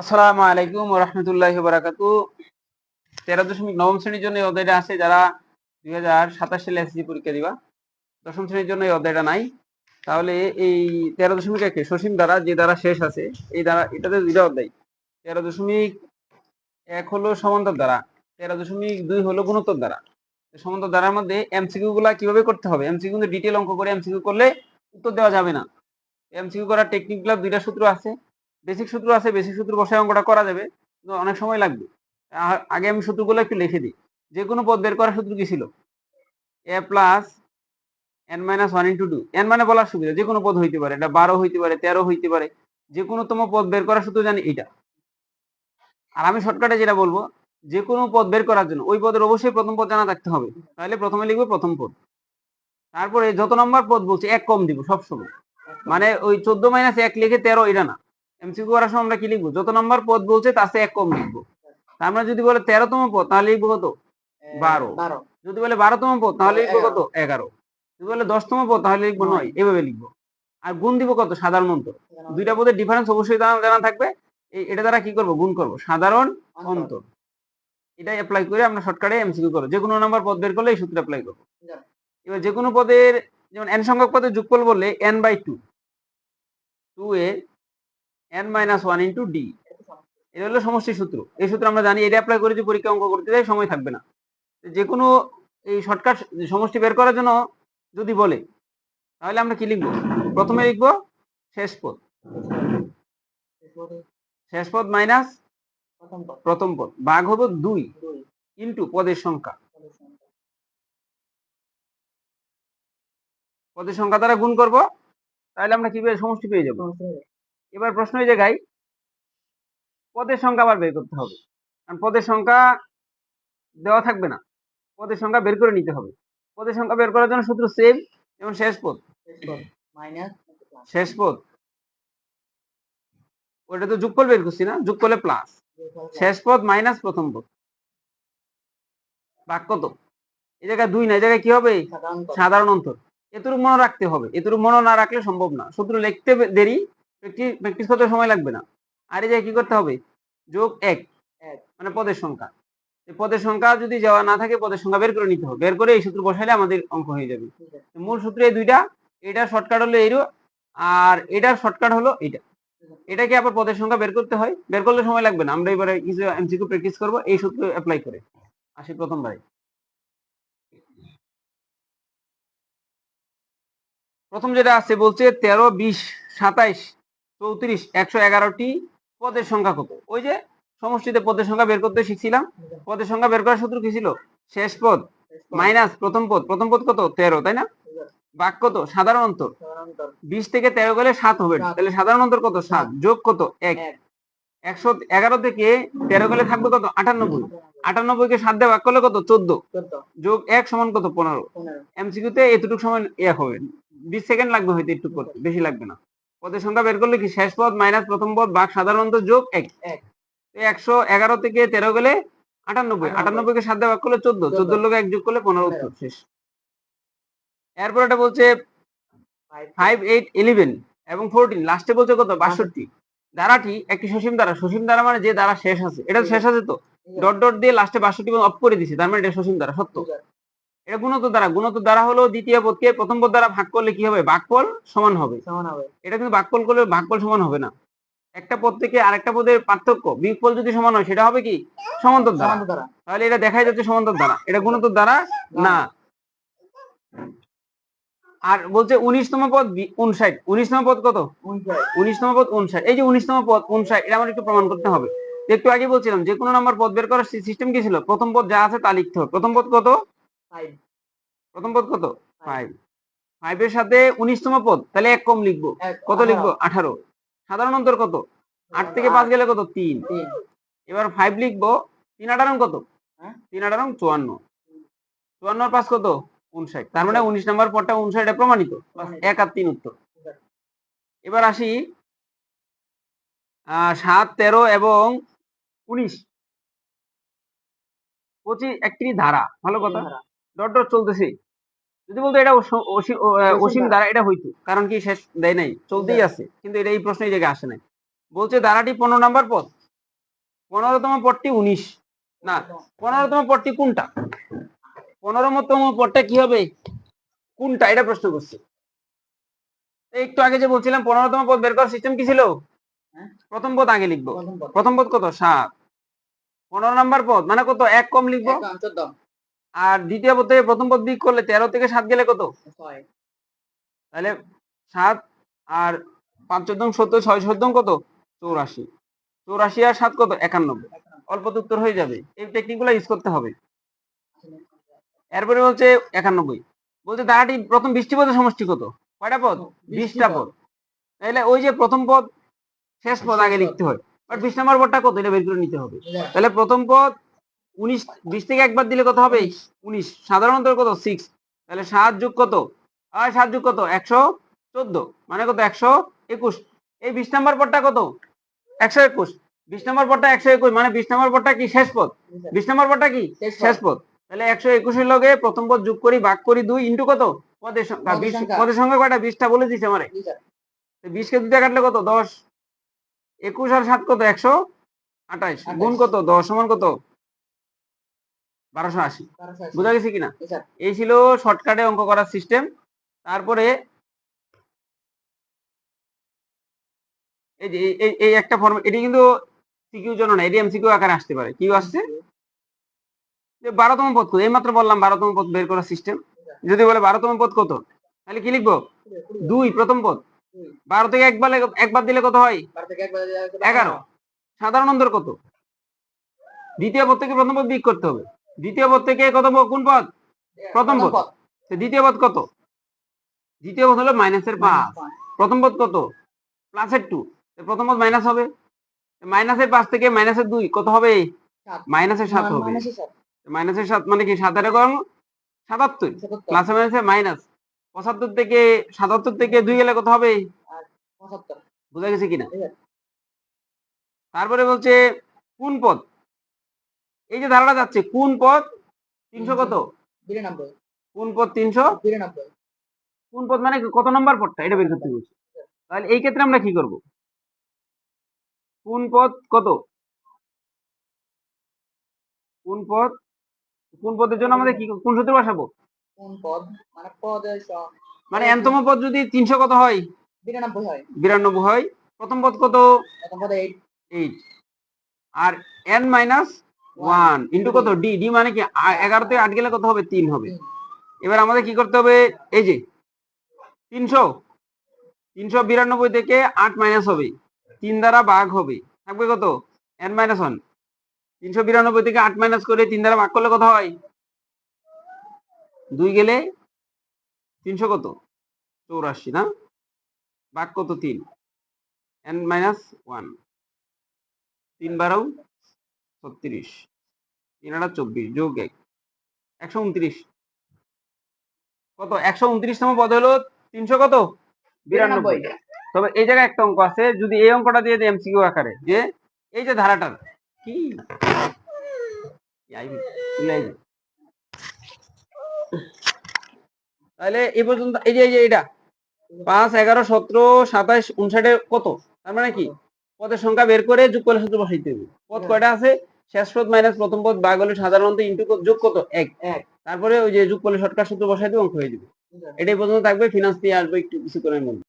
আসসালামু আলাইকুম রহমতুল্লাহ বারাকাতু। তেরো দশমিক নবম শ্রেণির জন্য অধ্যায়টা আছে, যারা দুই হাজার সাতাশ সালে এসএসসি পরীক্ষা দিবা, দশম শ্রেণির জন্য এই অধ্যায়টা নাই। তাহলে এই তেরো দশমিক একে সসীম দ্বারা যে দ্বারা শেষ আছে, এই দ্বারা এটাতে দুইটা অধ্যায়। তেরো দশমিক এক হলো সমান্তর দ্বারা, তেরো দশমিক দুই হলো গুণোত্তর দ্বারা। সমান্তর দ্বারার মধ্যে এমসিকিউ গুলা কীভাবে করতে হবে? এমসিকিউ কিন্তু ডিটেল অঙ্ক করে এমসিকিউ করলে উত্তর দেওয়া যাবে না। এমসিকিউ করার টেকনিকগুলা দুইটা সূত্র আছে। বেসিক সূত্র আছে, বেসিক সূত্র বসায় অঙ্কটা করা যাবে, কিন্তু অনেক সময় লাগবে। আগে আমি সূত্রগুলো একটু লিখে দিই। যে কোনো পদ বের করার সূত্র কি ছিল? A plus n minus one into two n মানে বলার সুবিধা যে কোনো পদ হইতে পারে, এটা বারো হইতে পারে, তেরো হইতে পারে যে কোনো তম পদ বের করার সূত্র জানি এটা আর আমি শর্টকাটে যেটা বলব যে কোনো পদ বের করার জন্য, ওই পদের অবশ্যই প্রথম পদ জানা থাকতে হবে। তাহলে প্রথমে লিখব প্রথম পদ। তারপরে যত নম্বর পদ বলছে, এক কম দিব সবসময়। মানে ওই চোদ্দ মাইনাস এক লিখে তেরো, এটা না। এমসিকিউ করার সময় আমরা কি লিখব? যত নম্বর পদ বলছে তার এক কম লিখব। আমরা যদি বলে তেরোতম পদ তাহলে লিখব কত? বারো। যদি বলে বারোতম পদ তাহলে লিখব কত? এগারো। যদি বলে দশতম পদ তাহলে লিখব নয়। এভাবে লিখব। আর গুণ দিব কত? সাধারণ অন্তর। দুইটা পদের ডিফারেন্স অবশ্যই জানা জানা থাকবে। এটা দ্বারা কি করব? গুণ করব। সাধারণ অন্তর। এটা অ্যাপ্লাই করে আমরা শর্টকাটে এমসিকিউ করব। যে কোনো নাম্বার পদ বের করলে এই সূত্র অ্যাপ্লাই করব। এবার যে কোনো পদের যেমন এন সংখ্যক পদের যোগফল বললে n by two two a n minus one into d এটা হলো সমষ্টি সূত্র। এই সূত্র আমরা জানি, এটা অ্যাপ্লাই করে যে পরীক্ষা অঙ্ক করতে যাই, সময় থাকবে না। যে কোনো এই শর্টকাট সমষ্টি বের করার জন্য যদি বলে, তাহলে আমরা কি লিখব? প্রথমে লিখব শেষ পদ। শেষ পদ মাইনাস প্রথম পদ। ভাগ হব দুই ইন্টু পদের সংখ্যা। পদের সংখ্যা। দ্বারা গুণ করব, তাহলে আমরা কীভাবে সমষ্টি পেয়ে যাব। এবার প্রশ্ন এই জায়গায় পদের সংখ্যা আবার বের করতে হবে। কারণ পদের সংখ্যা দেওয়া থাকবে না। পদের সংখ্যা বের করে নিতে হবে। পদের সংখ্যা বের করার জন্য সূত্র সেম যেমন শেষ পদ। শেষ পদ। ওটা তো যোগফল বের করছি না যোগ করলে প্লাস শেষ পদ মাইনাস প্রথম পদ। বাক্য তো। এই জায়গায় দুই না, এই জায়গায় কি হবে? সাধারণ অন্তর। এতটুকু মনে রাখতে হবে। এতটুকু মনে না রাখলে সম্ভব না। সূত্র লিখতে দেরি। প্র্যাকটিস করতে সময় লাগবে না। আর এই জায়গায় কি করতে হবে? যোগ এক। মানে পদের সংখ্যা। এই পদের সংখ্যা যদি যাওয়া না থাকে পদের সংখ্যা বের করে নিতে হবে। বের করে এই সূত্র বসাইলে আমাদের অঙ্ক হয়ে যাবে। মূল সূত্র এই দুইটা এটা শর্টকাট হলো এইরু আর এটার শর্টকাট হলো এইটা। এটাকে আবার পদের সংখ্যা বের করতে হয়। বের করলে সময় লাগবে না। আমরা এবারে কিছু এমসিকিউ প্র্যাকটিস করব। এই সূত্র অ্যাপ্লাই করে। আসি প্রথমবারে। প্রথম যেটা আছে বলছে তেরো বিশ সাতাইশ। চৌত্রিশ একশো এগারোটি পদের সংখ্যা কত? ওই যে সমষ্টিতে পদের সংখ্যা বের করতে শিখছিলাম। পদের সংখ্যা বের করার সূত্র কি ছিল? শেষ পদ মাইনাস প্রথম পদ। প্রথম পদ কত? তেরো তাই না? বাক কত? সাধারণ অন্তর। বিশ থেকে তেরো গেলে সাত হবে। তাহলে সাধারণ অন্তর কত? সাত। যোগ কত? এক। এক। একশো এগারো থেকে তেরো গেলে থাকবে কত? আটানব্বই। আটানব্বই কে সাত দিয়ে ভাগ করলে কত? চোদ্দ। যোগ এক সমান কত? পনেরো। পনেরো। এমসিকিউতে এতটুকু সময় ইয়ে হবে। বিশ সেকেন্ড লাগবে হয়তো একটু করতে। বেশি লাগবে না। পদের সংখ্যা বের করলে কি শেষ পদ মাইনাস প্রথম পদ ভাগ সাধারণত যোগ এক। এক। একশো এগারো থেকে তেরো গেলে আটানব্বই। আটানব্বই। সাত দিয়ে ভাগ করলে চোদ্দ। চোদ্দ। লোক এক যোগ করলে পনেরো উত্তর। শেষ। এরপর এটা বলছে ফাইভ এইট ইলেভেন এবং ফোরটিন লাস্টে বলছে কত? বাষট্টি। ধারাটি একটি সসীম দ্বারা। সসীম দ্বারা মানে যে দ্বারা শেষ আছে। এটা শেষ আছে তো? ডট ডট দিয়ে লাস্টে বাষট্টি অফ করে দিছে তার মানে এটা সসীম দ্বারা সত্য। এটা গুণত দ্বারা। গুণত দ্বারা হলো দ্বিতীয় পদকে প্রথম পদ দ্বারা ভাগ করলে কি হবে? ভাগফল সমান হবে। সমান হবে। এটা কিন্তু ভাগফল করলে ভাগফল সমান হবে না। একটা পদ থেকে আরেকটা পদের পার্থক্য বিয়োগফল যদি সমান হয় সেটা হবে কি? সমান্তর দ্বারা। তাহলে এটা দেখাই যাচ্ছে সমান্তর দ্বারা। এটা গুণত দ্বারা না। আর বলছে উনিশতম পদ উনষাট। উনিশতম পদ কত? উনিশতম পদ উনষাট। এই যে উনিশতম পদ উনষাট এটা আমার একটু প্রমাণ করতে হবে। একটু আগে বলছিলাম যে কোনো নাম্বার পদ বের করার সিস্টেম কি ছিল? প্রথম পদ যা আছে তা লিখতে হবে। প্রথম পদ কত? প্রথম পদ কত? ফাইভ ফাইভের সাথে উনিশতম পদ তাহলে এক কম লিখব। কত লিখব? আঠারো। সাধারণ অন্তর কত? আট থেকে পাঁচ গেলে কত? তিন। এবার ফাইভ লিখব। তিন আঠারো কত? হ্যাঁ? তিন আঠারো চুয়ান্ন। চুয়ান্ন পাঁচ কত? উনষাট তার মানে উনিশ নম্বর পদটা উনষাট প্রমাণিত। এক আর তিন উত্তর। এবার আসি আহ, সাত তেরো এবং উনিশ। পঁচিশ একটি ধারা। ভালো কথা। ডট ডট চলতেছে। যদি বলতো এটা অসীম। ধারা এটা হইতো কারণ কি শেষ দেয় নাই চলতেই আছে কিন্তু এটা এই প্রশ্ন এই জায়গায় আসে নাই। বলছে ধারাটি পনেরো নাম্বার পদ। পনেরোতম পদটি উনিশ। না পনেরোতম পদটি কোনটা? পনেরোতম পদটা কি হবে? কোনটা? এটা প্রশ্ন করছে। একটু আগে যে বলছিলাম পনেরোতম পদ বের করার সিস্টেম কি ছিল? হ্যাঁ? প্রথম পদ আগে লিখব। প্রথম পদ। কত? সাত। পনেরো নাম্বার পদ মানে কত? এক কম লিখব। আর দ্বিতীয় পদ থেকে প্রথম পদ বিক করলে তেরো থেকে সাত গেলে কত? তাহলে সাত আর পাঁচ চোদ্দ সত্তর ছয় চোদ্দ কত? চৌরাশি। চৌরাশি আর সাত কত? একানব্বই। অল্প উত্তর হয়ে যাবে। এই টেকনিকগুলো ইউজ করতে হবে। এরপরে বলছে একানব্বই। বলছে ধারাটি প্রথম বৃষ্টি পদের সমষ্টি কত? কয়টা পদ? বিশটা পদ। তাহলে ওই যে প্রথম পদ শেষ পদ আগে লিখতে হয়। বাট বিশ নম্বর পদটা কত? এটা বের করে নিতে হবে। তাহলে প্রথম পদ উনিশ বিশ থেকে একবার দিলে কত হবে? উনিশ। সাধারণত কত? সিক্স তাহলে সাত যোগ কত? আর সাত যোগ কত? একশো চোদ্দ। মানে কত? একশো একুশ। এই বিশ নম্বর পদটা কত? একশো একুশ। বিশ নম্বর পদটা একশো একুশ। মানে বিশ নম্বর পদটা কি? শেষ পদ। বিশ নম্বর পদটা কি? শেষ পদ। তাহলে একশো একুশের লগে প্রথম পদ যোগ করি ভাগ করি দুই ইন্টু কত? পদের সংখ্যা বিশ। পদের সংখ্যা কয়টা? বিশটা বলে দিছে আমারে। বিশকে দুটা কাটলে কত? দশ। একুশ আর সাত কত? একশো আঠাইশ। গুণ কত? দশ সমান কত? বারোশো আশি। বোঝা গেছে কিনা? এই ছিল শর্টকাটে অঙ্ক করার সিস্টেম তারপরে এই যে একটা ফর্ম এটি কিন্তু সিকিউর জন্য না এটি এমসিকিউ আকারে আসতে পারে। কি আসছে? যে বারোতম পদ কত? এই মাত্র বললাম বারোতম পদ বের করার সিস্টেম যদি বলে বারোতম পদ কত? তাহলে কি লিখব? দুই প্রথম পদ। বারো থেকে একবার একবার দিলে কত হয়? এগারো। সাধারণ অন্তর কত? দ্বিতীয় পদ থেকে প্রথম পদ বিয়োগ করতে হবে। দ্বিতীয় পদ থেকে কত? কোন পদ? প্রথম পদ। দ্বিতীয় পদ কত? দ্বিতীয় পদ হলো মাইনাসের পাঁচ। প্রথম পদ কত? প্লাসের টু প্রথম পদ মাইনাস হবে। মাইনাসের পাঁচ থেকে মাইনাসের দুই কত হবে? মাইনাসের সাত হবে। মাইনাসের সাত। মানে কি? সাত কম সাতাত্তর। প্লাসে মাইনাসে মাইনাস পঁচাত্তর থেকে সাতাত্তর থেকে দুই গেলে কত হবে? বোঝা গেছে কিনা? তারপরে বলছে কোন পদ? এই যে ধারাটা যাচ্ছে কোন পদ? তিনশো কত? বিরানব্বই কোন পদ তিনশো? বিরানব্বই কোন পদ মানে কত নম্বর পদটা? এটা বের করতে বলছে। তাহলে এই ক্ষেত্রে আমরা কি করব? কোন পদ কত? কোন পদ? কোন পদের জন্য আমাদের কি কোন সূত্র বসাবো? কোন পদ? মানে পদের স- মানে এনতম পদ যদি তিনশো কত হয়? বিরানব্বই হয়। বিরানব্বই হয়। প্রথম পদ কত? প্রথম পদে এইট এইট আর এন মাইনাস ওয়ান ইন্টু কত? ডি ডি মানে কি? এগারো থেকে আট গেলে কত হবে? তিন হবে। এবার আমাদের কি করতে হবে? এই যে তিনশো তিনশো বিরানব্বই থেকে আট মাইনাস হবে। তিন দ্বারা ভাগ হবে। থাকবে কত? এন মাইনাস ওয়ান তিনশো বিরানব্বই থেকে আট মাইনাস করে তিন দ্বারা ভাগ করলে কত হয়? দুই গেলে তিনশো কত? চৌরাশি না? ভাগ কত? তিন। এন মাইনাস ওয়ান তিন বারো ছত্রিশ। তিন আটা চব্বিশ যোগ এক একশো উনত্রিশ। কত? একশো উনত্রিশতম পদ হলো তিনশো কত? বিরানব্বই। তবে এই জায়গায় একটা অঙ্ক আছে যদি এই অঙ্কটা দিয়ে দেয় এমসিকিউ আকারে যে এই যে ধারাটার কি। তাহলে এই পর্যন্ত এই যে এই যে এটা পাঁচ এগারো সতেরো সাতাশ উনষাটে কত? তার মানে কি? পদের সংখ্যা বের করে যোগ করলে সূত্র বসাইতে হবে। পদ কয়টা আছে? শেষ পদ মাইনাস প্রথম পদ ভাগ হলে সাধারণত ইন্টু যোগ কত? এক। এক। তারপরে ওই যে যোগ করলে শর্টকাট সূত্র বসাই দিয়ে অঙ্ক হয়ে যাবে। এটাই পর্যন্ত থাকবে। ফিনান্স নিয়ে আসবে একটু কিছু করে মধ্যে।